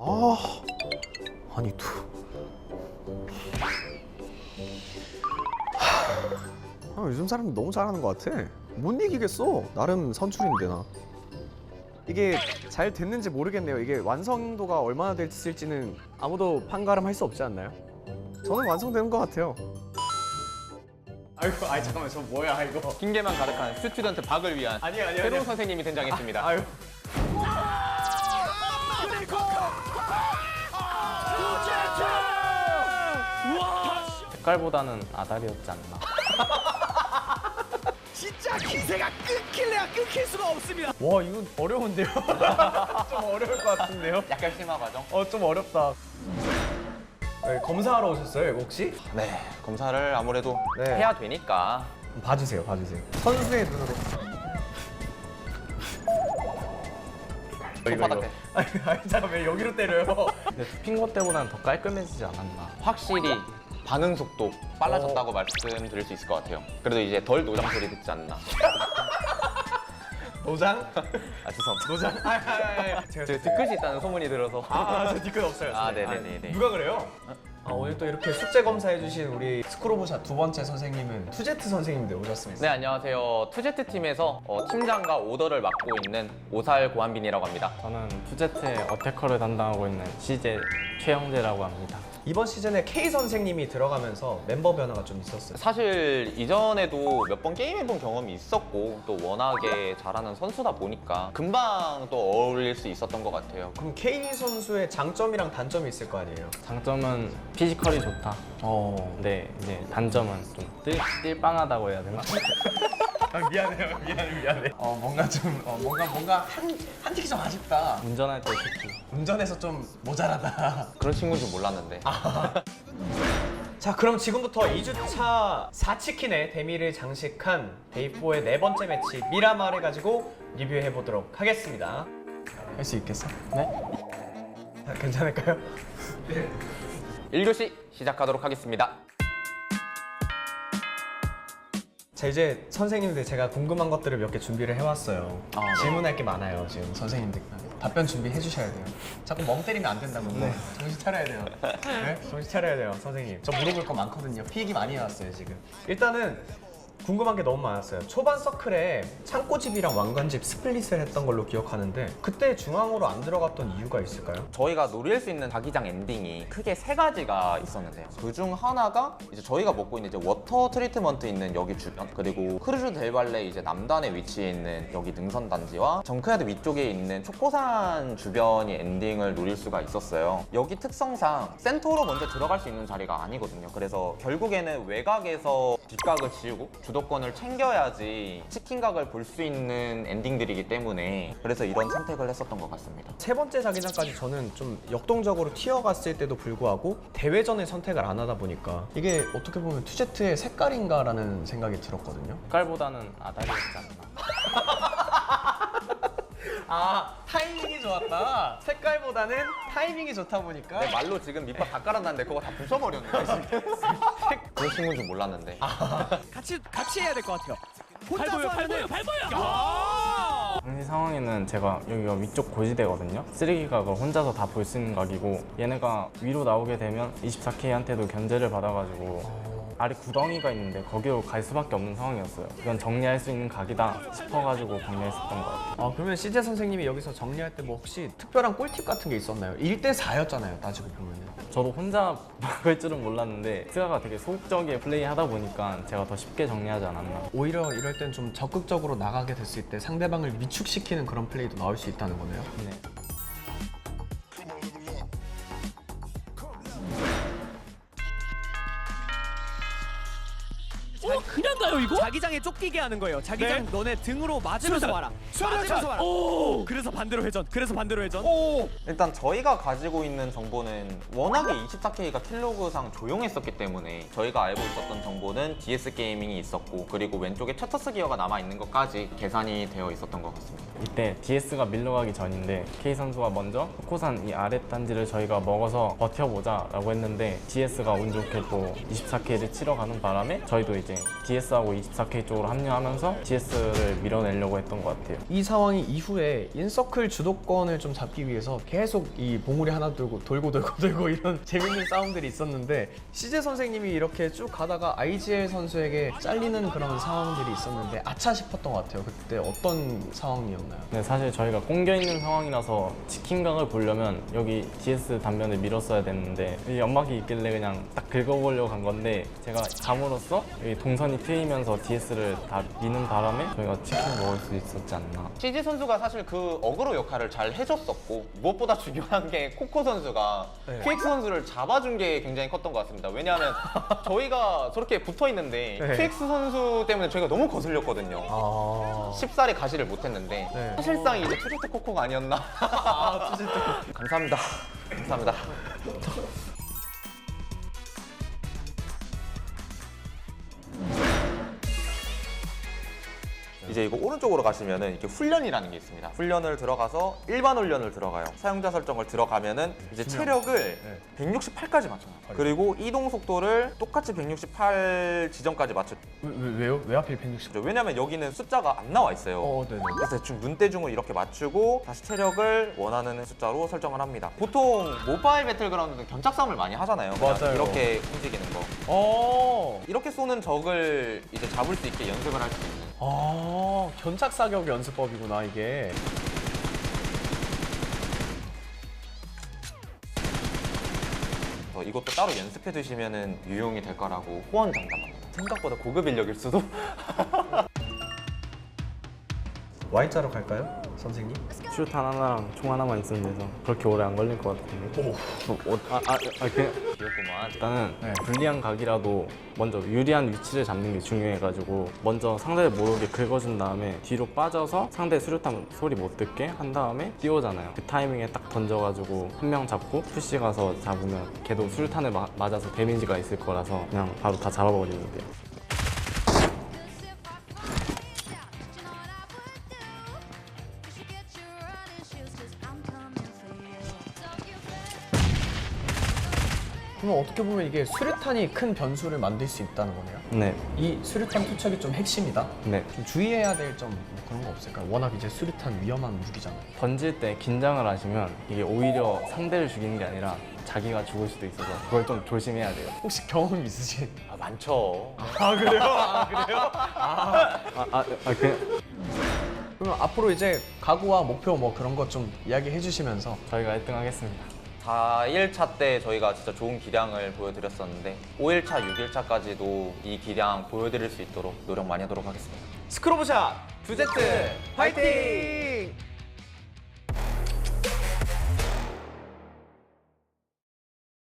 아 아니 두 하, 아, 요즘 사람 너무 잘하는 것 같아 못 이기겠어 나름 선출인데 나 이게 잘 됐는지 모르겠네요 이게 완성도가 얼마나 될지는 아무도 판가름할 수 없지 않나요? 저는 완성되는 것 같아요 아이고 아이 잠깐만 저 뭐야 이거 핑계만 가득한 스튜던트 박을 위한 아니요 아니요 새로운 선생님이 등장했습니다. 아유 색깔보다는 아다리였지 않나. 진짜 기세가 끊길래야 끊길 수가 없습니다. 와 이건 어려운데요? 좀 어려울 것 같은데요? 약간 심화 과정? 어 좀 어렵다 네, 검사하러 오셨어요 이거 혹시? 네, 검사를 아무래도 네. 해야 되니까 봐주세요 봐주세요 선수의 눈으로 손바닥에 아니, 아니 잠깐 왜 여기로 때려요? 근데 핑거 때보다는 더 깔끔해지지 않았나. 확실히 반응 속도 빨라졌다고 어. 말씀드릴 수 있을 것 같아요. 그래도 이제 덜 노장 소리 듣지 않나. 노장? 아, 죄송합니다. 노장? 아니 아니 아니 저 뒤끝이 있다는 소문이 들어서. 아저 뒤끝 없어요 아. 네네네네. 누가 그래요? 아, 오늘 또 이렇게 숙제 검사해주신 우리 스크로브샷 두 번째 선생님은 투제트 선생님들 오셨습니다 네, 안녕하세요. 투제트 팀에서 어, 팀장과 오더를 맡고 있는 오살 고한빈이라고 합니다. 저는 투제트의 어태커를 담당하고 있는 CJ 최영재라고 합니다. 이번 시즌에 K 선생님이 들어가면서 멤버 변화가 좀 있었어요 사실 이전에도 몇 번 게임해본 경험이 있었고 또 워낙에 잘하는 선수다 보니까 금방 또 어울릴 수 있었던 것 같아요. 그럼 K 선수의 장점이랑 단점이 있을 거 아니에요? 장점은 피지컬이 좋다. 어. 근데 이제 단점은 좀 뜰, 뜰빵하다고 해야 되나? 아, 미안해요, 미안해, 미안해. 어, 뭔가 좀, 어, 뭔가, 뭔가 한, 한 틱이 좀 아쉽다. 운전할 때 특히. 운전에서 좀 모자라다. 그런 친구인 줄 몰랐는데. 자, 그럼 지금부터 2주차 4치킨의 데미를 장식한 데이4의 네 번째 매치 미라마를 가지고 리뷰해 보도록 하겠습니다. 할 수 있겠어? 네? 자, 괜찮을까요? 1교시 시작하도록 하겠습니다. 자, 이제 선생님들 제가 궁금한 것들을 몇 개 준비를 해왔어요. 아, 네. 질문할 게 많아요, 지금 선생님들. 답변 준비해 주셔야 돼요. 자꾸 멍 때리면 안 된다고. 네. 정신 차려야 돼요. 네? 정신 차려야 돼요, 선생님. 저 물어볼 거 많거든요. 피익이 많이 나왔어요, 지금. 일단은 궁금한 게 너무 많았어요. 초반 서클에 창고집이랑 왕관집 스플릿을 했던 걸로 기억하는데 그때 중앙으로 안 들어갔던 이유가 있을까요? 저희가 노릴 수 있는 자기장 엔딩이 크게 세 가지가 있었는데요. 그중 하나가 이제 저희가 먹고 있는 이제 워터 트리트먼트 있는 여기 주변 그리고 크루즈 델발레 이제 남단에 위치해 있는 여기 능선 단지와 정크야드 위쪽에 있는 초코산 주변이 엔딩을 노릴 수가 있었어요. 여기 특성상 센터로 먼저 들어갈 수 있는 자리가 아니거든요. 그래서 결국에는 외곽에서 뒷각을 지우고 주도권을 챙겨야지 치킨각을 볼 수 있는 엔딩들이기 때문에 그래서 이런 선택을 했었던 것 같습니다. 세 번째 자기장까지 저는 좀 역동적으로 튀어갔을 때도 불구하고 대회전의 선택을 안 하다 보니까 이게 어떻게 보면 투제트의 색깔인가라는 생각이 들었거든요. 색깔보다는 아다리였지 않나. 아 타이밍이 좋았다. 색깔보다는 타이밍이 좋다 보니까 내 말로 지금 밑밥 다 깔아놨는데 그거 다 부숴버렸네 지금 그런 친구인 줄 몰랐는데 같이 같이 해야 될 것 같아요. 혼자서 밟아요, 밟아요. 당시 상황에는 제가 여기가 위쪽 고지대거든요. 쓰레기각을 혼자서 다 볼 수 있는 각이고 얘네가 위로 나오게 되면 24K한테도 견제를 받아가지고 아래 구덩이가 있는데 거기로 갈 수밖에 없는 상황이었어요. 이건 정리할 수 있는 각이다 싶어가지고 방해했었던 것 같아요. 아 그러면 CJ 선생님이 여기서 정리할 때 뭐 혹시 특별한 꿀팁 같은 게 있었나요? 1대 4였잖아요. 따지고 보면은. 저도 혼자 막을 줄은 몰랐는데 스가가 되게 소극적이게 플레이 하다 보니까 제가 더 쉽게 정리하지 않았나. 오히려 이럴 땐 좀 적극적으로 나가게 됐을 때 상대방을 위축시키는 그런 플레이도 나올 수 있다는 거네요. 네. 가요 이거? 자기장에 쫓기게 하는 거예요. 자기장 네. 너네 등으로 맞으면서 와라. 맞으면서 와라. 오! 그래서 반대로 회전. 그래서 반대로 회전. 오! 일단 저희가 가지고 있는 정보는 워낙에 24K가 킬로그상 조용했었기 때문에 저희가 알고 있었던 정보는 DS 게이밍이 있었고 그리고 왼쪽에 차터스 기어가 남아 있는 것까지 계산이 되어 있었던 것 같습니다 이때 DS가 밀려가기 전인데 K 선수가 먼저 코산 이 아래 단지를 저희가 먹어서 버텨보자라고 했는데 DS가 운 좋게 또 24K를 치러 가는 바람에 저희도 이제 DS 하고 24K SK 쪽으로 합류하면서 GS를 밀어내려고 했던 것 같아요. 이 상황이 이후에 인서클 주도권을 좀 잡기 위해서 계속 이 봉우리 하나 들고 돌고 돌고 돌고 이런 재밌는 싸움들이 있었는데 CJ 선생님이 이렇게 쭉 가다가 IGL 선수에게 잘리는 그런 상황들이 있었는데 아차 싶었던 것 같아요. 그때 어떤 상황이었나요? 네, 사실 저희가 꽁겨 있는 상황이라서 치킨각을 보려면 여기 GS 단면을 밀었어야 됐는데 이 연막이 있길래 그냥 딱 긁어보려고 간 건데 제가 감으로써 여기 동선이 트 이면서 DS를 다 미는 바람에 저희가 치킨 먹을 수 있었지 않나. CG 선수가 사실 그 어그로 역할을 잘 해줬었고 무엇보다 중요한 게 코코 선수가 네. QX 선수를 잡아준 게 굉장히 컸던 것 같습니다. 왜냐하면 저희가 저렇게 붙어 있는데 네. QX 선수 때문에 저희가 너무 거슬렸거든요. 아, 쉽사리 가시를 못했는데 네. 사실상 이제 투지트 코코가 아니었나. 아 투지트 감사합니다. 감사합니다. 이제 이거 오른쪽으로 가시면은 이렇게 훈련이라는 게 있습니다. 훈련을 들어가서 일반 훈련을 들어가요. 사용자 설정을 들어가면은 이제 체력을 168까지 맞춰요. 그리고 이동 속도를 똑같이 168 지점까지 맞춰. 왜, 왜, 왜요? 왜 하필 160? 왜냐면 여기는 숫자가 안 나와 있어요. 어, 네네. 그래서 대충 눈대중을 이렇게 맞추고 다시 체력을 원하는 숫자로 설정을 합니다. 보통 모바일 배틀그라운드는 견착 싸움을 많이 하잖아요. 맞아요. 이렇게 움직이는 거. 어, 이렇게 쏘는 적을 이제 잡을 수 있게 연습을 할 수 있는. 아, 견착 사격 연습법이구나 이게. 그래서 이것도 따로 연습해 두시면은 유용이 될 거라고 후원 장담합니다. 생각보다 고급 인력일 수도. Y자로 갈까요, 선생님? 슈탄 하나랑 총 하나만 있으면 돼서 그렇게 오래 안 걸릴 것 같은데. 오. 어, 아, 아, 아, 그냥 귀엽구만. 일단은 네. 불리한 각이라도 먼저 유리한 위치를 잡는 게 중요해가지고 먼저 상대를 모르게 긁어준 다음에 뒤로 빠져서 상대 수류탄 소리 못 듣게 한 다음에 띄우잖아요. 그 타이밍에 딱 던져가지고 한 명 잡고 푸시 가서 잡으면 걔도 수류탄을 마- 맞아서 데미지가 있을 거라서 그냥 바로 다 잡아버리면 돼 요. 그럼 어떻게 보면 이게 수류탄이 큰 변수를 만들 수 있다는 거네요. 네, 이 수류탄 투척이 좀 핵심이다. 네. 좀 주의해야 될 점 그런 거 없을까요? 워낙 이제 수류탄 위험한 무기잖아요. 던질 때 긴장을 하시면 이게 오히려 상대를 죽이는 게 아니라 자기가 죽을 수도 있어서 그걸 좀 조심해야 돼요. 혹시 경험 있으신? 아, 많죠. 아 그래요? 아 그래요? 아, 아, 아 그, 그럼 앞으로 이제 각오와 목표 뭐 그런 거좀 이야기해 주시면서 저희가 1등 하겠습니다. 4일차 때 저희가 진짜 좋은 기량을 보여드렸었는데 5일차, 6일차까지도 이 기량 보여드릴 수 있도록 노력 많이 하도록 하겠습니다. 스크로브샷 두제트 화이팅!